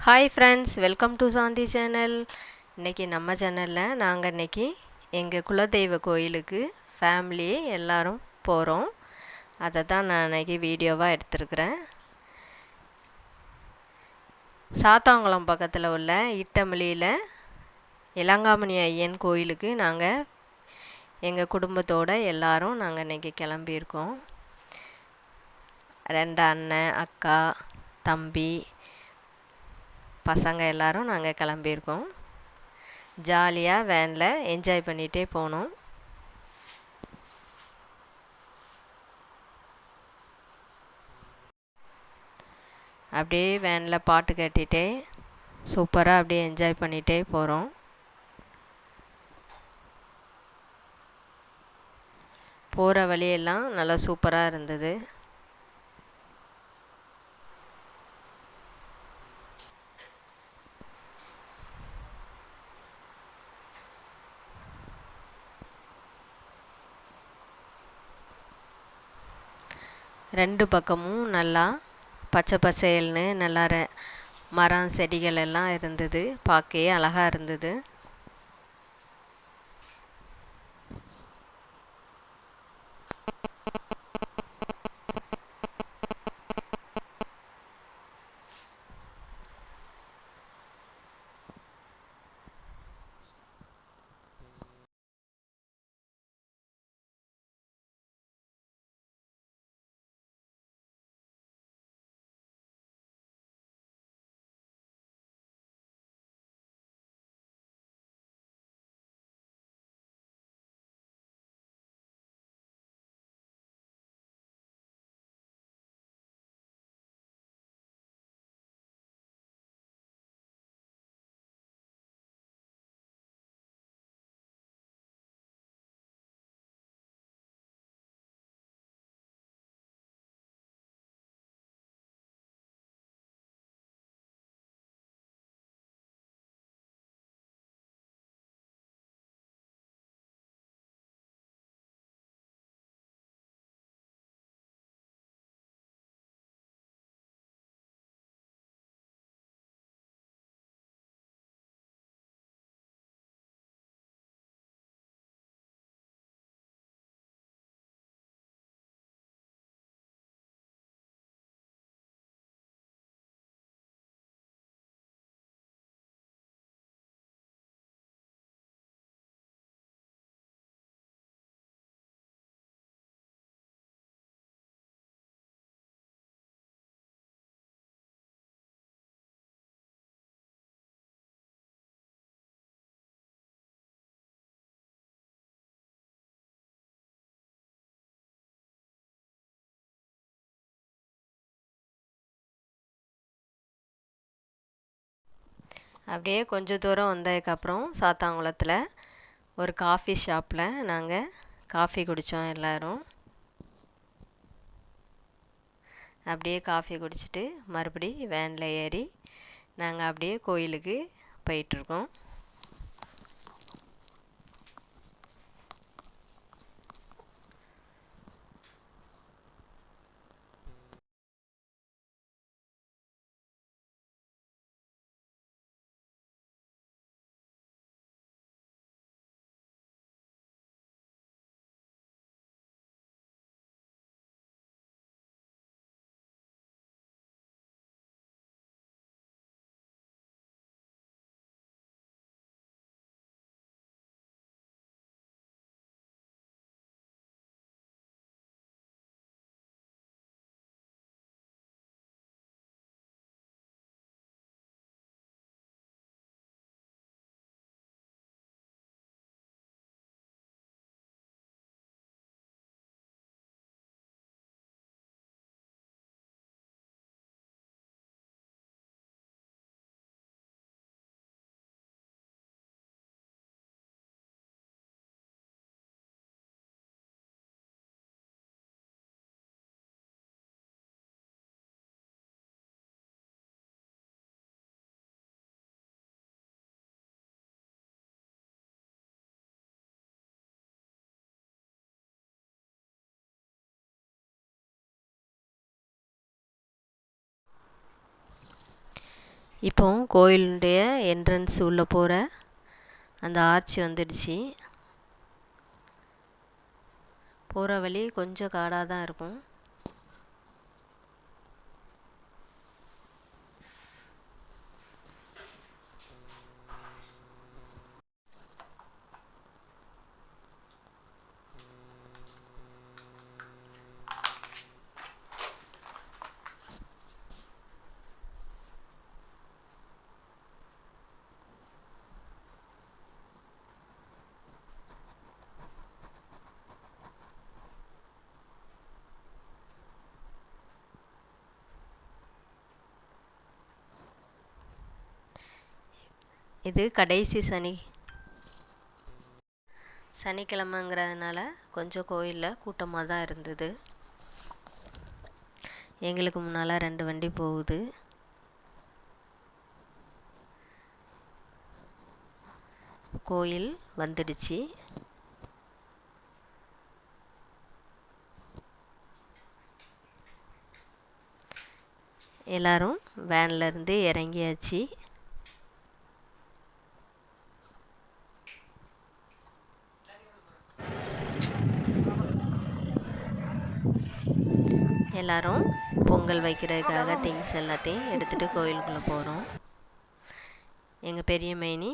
Hi friends welcome to Shanti channel இன்றைக்கி நம்ம சேனலில் நாங்கள் இன்றைக்கி எங்கள் குலதெய்வ கோயிலுக்கு ஃபேமிலி எல்லோரும் போகிறோம் அதை தான் நான் இன்றைக்கி வீடியோவாக எடுத்துருக்குறேன். சாத்தாங்குளம் பக்கத்தில் உள்ள இட்டமலியில் இளங்காமணி ஐயன் கோயிலுக்கு நாங்கள் எங்கள் குடும்பத்தோடு எல்லாரும் நாங்கள் இன்றைக்கி கிளம்பியிருக்கோம். ரெண்டு அண்ணன் அக்கா தம்பி பசங்க எல்லோரும் நாங்கள் கிளம்பியிருக்கோம். ஜாலியாக வேனில் என்ஜாய் பண்ணிகிட்டே போனோம். அப்படியே வேனில் பாட்டு கேட்டுகிட்டே சூப்பராக அப்படியே என்ஜாய் பண்ணிகிட்டே போகிறோம் போகிற வழியெல்லாம் நல்லா சூப்பராக இருந்தது. ரெண்டு பக்கமும் நல்லா பச்சை பசேல்னு நல்லா மரம் செடிகள் எல்லாம் இருந்தது. பார்க்கவே அழகாக இருந்தது. அப்படியே கொஞ்சம் தூரம் வந்ததுக்கப்புறம் சாத்தாங்குளத்தில் ஒரு காஃபி ஷாப்பில் நாங்கள் காஃபி குடித்தோம் எல்லோரும். அப்படியே காஃபி குடிச்சிட்டு மறுபடி வேனில் ஏறி நாங்கள் அப்படியே கோயிலுக்கு போயிட்டுருக்கோம். இப்போ கோயிலுடைய என்ட்ரன்ஸ் உள்ளே போகிற அந்த ஆர்ச்சி வந்துடுச்சு. போகிற வழி கொஞ்சம் காடாக தான் இருக்கும். இது கடைசி சனி. சனிக்கிழமைங்கிறதுனால கொஞ்சம் கோயிலில் கூட்டமாக தான் இருந்தது. எங்களுக்கு முன்னால் ரெண்டு வண்டி போகுது. கோயில் வந்துடுச்சு. எல்லாரும் வேன்லேருந்து இறங்கியாச்சு. எல்லாரும் பொங்கல் வைக்கிறதுக்காக திங்ஸ் எல்லாத்தையும் எடுத்துகிட்டு கோயிலுக்குள்ளே போகிறோம் எங்கள் பெரிய மைனி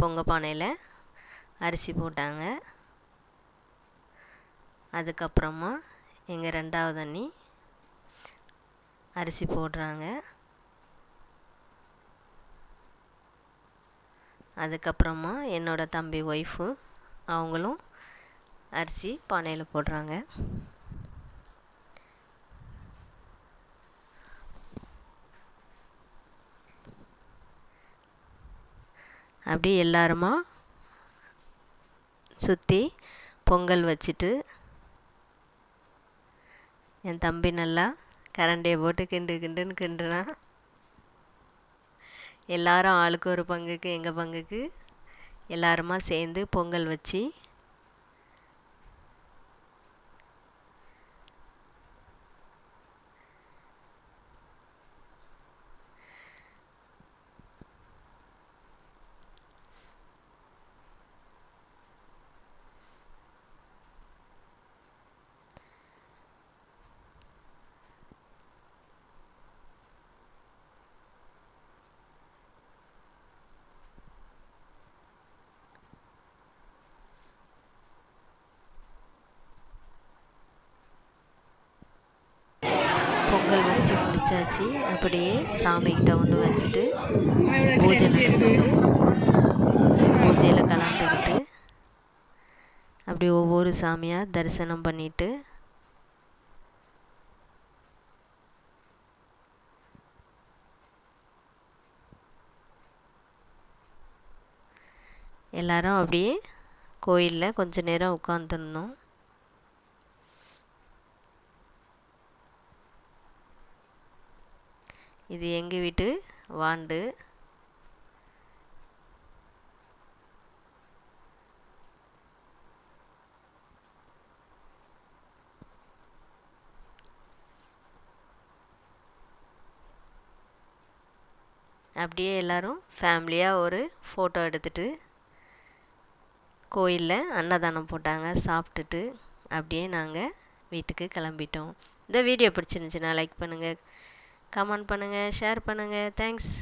பொங்க பானையில் அரிசி போட்டாங்க. அதுக்கப்புறமா எங்கள் ரெண்டாவது அண்ணி அரிசி போடுறாங்க. அதுக்கப்புறமா என்னோடய தம்பி ஒய்ஃபு அவங்களும் அரிசி பானையில் போடுறாங்க. அப்படி எல்லாருமா சுற்றி பொங்கல் வச்சுட்டு என் தம்பி நல்லா கரண்டியை போட்டு கிண்டு கிண்டுன்னு கிண்டுனா. எல்லாரும் ஆளுக்கு ஒரு பங்குக்கு எங்கள் பங்குக்கு எல்லாருமா சேர்ந்து பொங்கல் வச்சு பொங்கல் வச்சு முடிச்சாச்சு. அப்படியே சாமிக்கிட்ட ஒன்று வச்சுட்டு பூஜை நடந்தது பூஜையில் கலந்துக்கிட்டு அப்படி ஒவ்வொரு சாமியாக தரிசனம் பண்ணிட்டு எல்லாரும் அப்படியே கோயிலில் கொஞ்ச நேரம் உட்காந்துருந்தோம் இது எங்கள் வீட்டு? வாண்டு. அப்படியே எல்லாரும் ஃபேமிலியாக ஒரு ஃபோட்டோ எடுத்துட்டு கோயிலில் அன்னதானம் போட்டாங்க சாப்பிட்டுட்டு அப்படியே நாங்கள் வீட்டுக்கு கிளம்பிட்டோம். இந்த வீடியோ பிடிச்சிருந்துச்சின்னா லைக் பண்ணுங்கள் கமெண்ட் பண்ணுங்கள் ஷேர் பண்ணுங்கள் தேங்க்ஸ்.